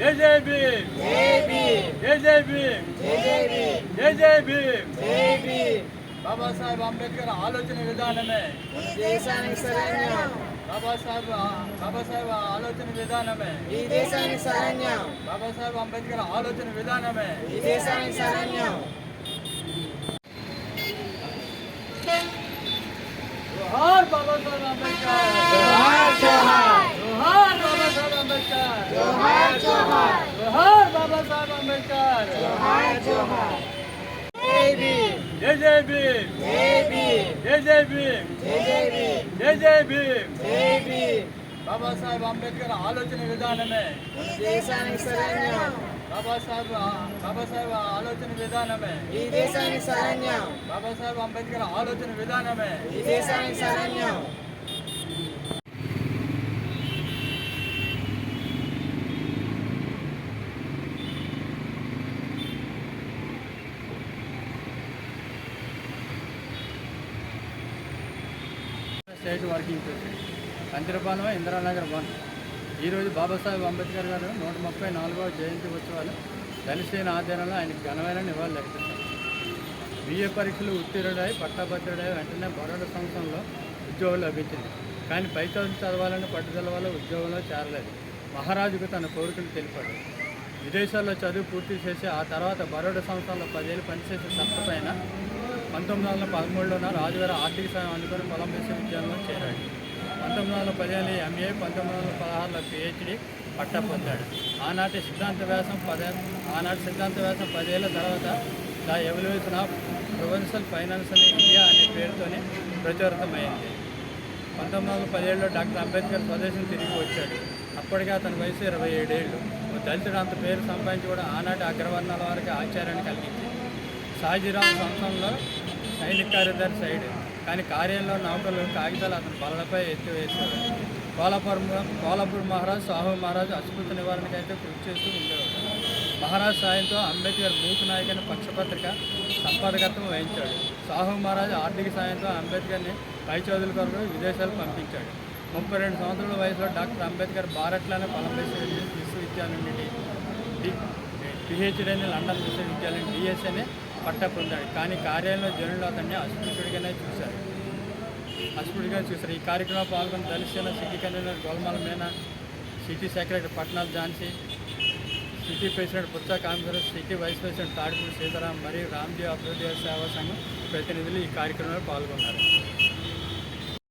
జై జై భీమ్. జై జై భీమ్. జై జై భీమ్. బాబాసాహెబ్ అంబేద్కర్ ఆలోచన విధానమే. దేశానికి శరణ్యం బాబాసాహెబ్ బాబాసాహెబ్ ఆలోచన విధానమే. ఈ దేశానికి శరణ్యం బాబాసాహెబ్ అంబేద్కర్ ఆలోచన విధానమే. ఈ దేశానికి శరణ్యం జోహార్ బాబాసాహెబ్ అంబేద్కర్ జోహార్ జోహార్ జోహార్ బాబాసాహెబ్ అంబేద్కర్ జోహార్ జోహార్ జోహార్ బాబాసాహెబ్ అంబేద్కర్ జోహార్ జోహార్ జై భీమ్ జై జై భీమ్ జై భీమ్ జై జై భీమ్ జై జై భీమ్ జై జై భీమ్ జై భీమ్ బాబాసాహెబ్ అంబేద్కర్ ఆలోచన విధానమే. బాబాసాహెబ్ బాబాసాహెబ్ ఆలోచన విధానమే. ఈ దేశానికి శరణ్యం బాబాసాహెబ్ అంబేద్కర్ ఆలోచన విధానమే. ఈ దేశానికి శరణ్యం state working president. Kandirapalem Indiranagar one. ఈరోజు బాబాసాహెబ్ అంబేద్కర్ గారు నూట ముప్పై నాలుగవ జయంతి ఉత్సవాలు దళితసేన ఆధ్వర్యంలో ఆయనకు ఘనమైన నివాళులు అర్పిస్తారు బిఏ పరీక్షలు ఉత్తీర్ణుడై పట్టాభద్రుడై వెంటనే బరోడా సంవత్సరంలో ఉద్యోగం లభించింది. కానీ పై చదువు చదవాలని పట్టుదల వల్ల ఉద్యోగంలో చేరలేదు. మహారాజుకు తన కోరికలు తెలిపాడు. విదేశాల్లో చదువు పూర్తి చేసి ఆ తర్వాత బరోడా సంవత్సరంలో పదేళ్ళు పనిచేసే సత్తపైన పంతొమ్మిది వందల పదమూడులోన రాజుగారి ఆర్థిక సాయం అందుకొని కొలంబో విశ్వవిద్యాలయంలో చేరాడు. పంతొమ్మిది వందల పదిహేను ఎంఏ పంతొమ్మిది వందల పదహారులో పిహెచ్డి పట్టా పొందాడు. ఆనాటి సిద్ధాంత వ్యాసం పదే ఆనాటి సిద్ధాంత వ్యాసం పదేళ్ళ తర్వాత the evolution of provincial finance India అనే పేరుతోనే ప్రచురితమైంది. పంతొమ్మిది వందల పదిహేడులో డాక్టర్ అంబేద్కర్ స్వదేశం తిరిగి వచ్చాడు. అప్పటికే అతని వయసు ఇరవై ఏడేళ్ళు. దళితుడు అంత పేరు సంపాదించి కూడా ఆనాటి అగ్రవర్ణాల వారికి ఆశ్చర్యాన్ని కలిగింది సాజిరామ్ సంస్థంలో సైనిక కార్యదర్శి సైడ్. కానీ కార్యంలో నౌకలు కాగితాలు అతని బలపై ఎత్తివేసేవాడు కోలాపూర్ కోలాపూర్ మహారాజ్ సాహు మహారాజు అస్పృత నివారణకు అయితే కృషి చేస్తూ ఉండేవాడు మహారాజ్ సాయంతో అంబేద్కర్ బూత్ నాయకుని పక్షపత్రిక సంపాదకత్వం వహించాడు. సాహు మహారాజు ఆర్థిక సాయంతో అంబేద్కర్ని పై చదువుల కొరకు విదేశాలకు పంపించాడు. ముప్పై రెండు సంవత్సరాల వయసులో డాక్టర్ అంబేద్కర్ భారత్లోనే కొలంబో విశ్వవిద్యాలయం నుండి డి అని లండన్ విశ్వవిద్యాలయం డిఎస్ఏని పట్ట పొందాడు. కానీ కార్యాలయంలో జనులు అతన్ని అస్పృశ్యుడిగానే చూశారు. అస్పృశ్యుడిగా చూశారు. ఈ కార్యక్రమంలో పాల్గొన్న దళిత city convener Golmala Meena city secretary Patnalu Jhansi city president Puchcha Congress city vice president Tadipudi Sitaram మరియు రామ్జీ అభివృద్ధి సేవా సంఘం ప్రతినిధులు ఈ కార్యక్రమంలో పాల్గొన్నారు.